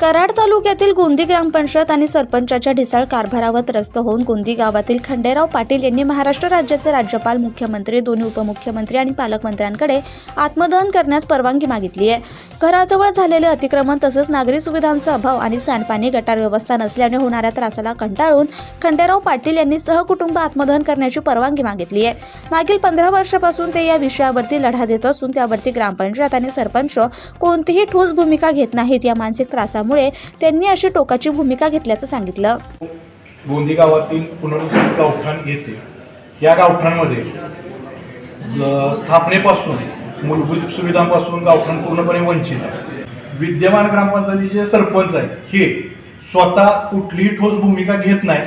कराड तालुक्यातील गोंदी ग्रामपंचायत आणि सरपंचाच्या ढिसाळ कारभारावर त्रस्त होऊन गोंदी गावातील खंडेराव पाटील यांनी महाराष्ट्र राज्याचे राज्यपाल मुख्यमंत्री दोन्ही उपमुख्यमंत्री आणि पालकमंत्र्यांकडे आत्मदहन करण्यास परवानगी मागितली आहे. घराजवळ झालेले अतिक्रमण तसंच नागरी सुविधांचा अभाव आणि सांडपाणी गटार व्यवस्था नसल्याने होणाऱ्या त्रासाला कंटाळून खंडेराव पाटील यांनी सहकुटुंब आत्मदहन करण्याची परवानगी मागितली आहे. मागील पंधरा वर्षापासून ते या विषयावरती लढा देत असून त्यावरती ग्रामपंचायत आणि सरपंच कोणतीही ठोस भूमिका घेत नाहीत या मानसिक त्रासामुळे त्यांनी अशी टोकाची भूमिका घेतल्याचं सांगितलं. गोंदी गावातील पुनर्वसित गावठाण या गावठाणमध्ये स्थापनेपासून मूलभूत सुविधांपासून गावठाण पूर्णपणे वंचित आहे. विद्यमान ग्रामपंचायतीचे सरपंच आहेत हे स्वतः कुठलीही ठोस भूमिका घेत नाहीत.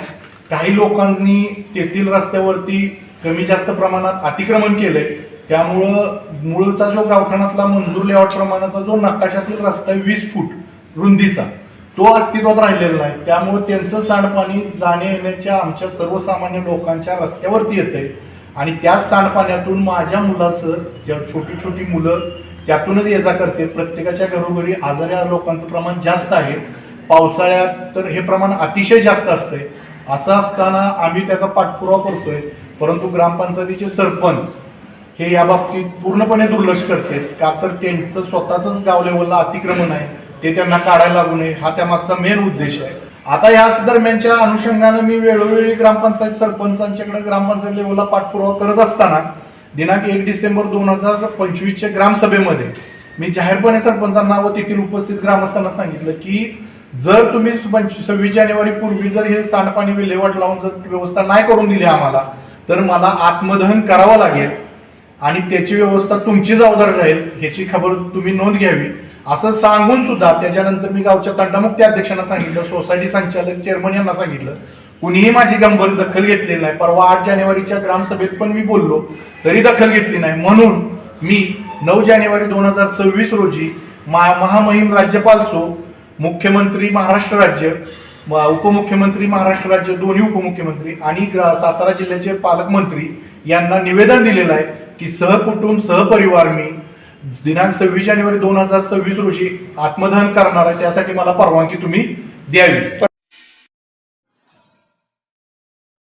काही लोकांनी तेथील रस्त्यावरती कमी जास्त प्रमाणात अतिक्रमण केलंय. त्यामुळं मूळचा जो गावठाणातला मंजूर लेआउट प्रमाणाचा जो नकाशातील रस्ता आहे वीस फूट रुंदीचा तो अस्तित्वात राहिलेला नाही. त्यामुळे त्यांचं सांडपाणी जाण्या येण्याच्या आमच्या सर्वसामान्य लोकांच्या रस्त्यावरती येतंय. आणि त्याच सांडपाण्यातून माझ्या मुलासह छोटी छोटी मुलं त्यातूनच ये जा करते. प्रत्येकाच्या घरोघरी आजाऱ्या लोकांचं प्रमाण जास्त आहे. पावसाळ्यात तर हे प्रमाण अतिशय जास्त असतंय. असं असताना आम्ही त्याचा पाठपुरावा करतोय. परंतु ग्रामपंचायतीचे सरपंच हे या बाबतीत पूर्णपणे दुर्लक्ष करते. का तर त्यांचं स्वतःच गाव लेवलला अतिक्रमण आहे. ते त्यांना काढायला लागू नये. हा त्यामागचा मेन उद्देश आहे. आता याच दरम्यानच्या अनुषंगानं मी वेळोवेळी ग्रामपंचायत सरपंचांच्याकडे ग्रामपंचायत लेवलला पाठपुरावा करत असताना दिनांक एक डिसेंबर दोन हजार पंचवीसच्या ग्रामसभेमध्ये मी जाहीरपणे सरपंचांना व तेथील उपस्थित ग्रामस्थांना सांगितलं की जर तुम्ही सव्वीस जानेवारी पूर्वी जर हे सांडपाणी विल्हेवाट लावून जर व्यवस्था नाही करून दिली आम्हाला तर मला आत्मदहन करावं लागेल आणि त्याची व्यवस्था तुमची जबाबदारी राहील ह्याची खबर तुम्ही नोंद घ्यावी. असं सांगून सुद्धा त्याच्यानंतर मी गावच्या तंटामुक्ती अध्यक्षांना सांगितलं सोसायटी संचालक चेअरमन यांना सांगितलं कुणीही माझी गंभीर दखल घेतलेली नाही. परवा आठ जानेवारीच्या ग्रामसभेत पण मी बोललो तरी दखल घेतली नाही. म्हणून मी नऊ जानेवारी दोन हजार सव्वीस रोजी मा महामहिम राज्यपाल सो मुख्यमंत्री महाराष्ट्र राज्य उपमुख्यमंत्री महाराष्ट्र राज्य दोन्ही उपमुख्यमंत्री आणि सातारा जिल्ह्याचे पालकमंत्री यांना निवेदन दिलेलं आहे की सहकुटुंब सहपरिवार मी दिनांक सव्वीस जानेवारी दोन हजार सव्वीस रोजी आत्मदहन करणार आहे त्यासाठी मला परवानगी तुम्ही द्यावी.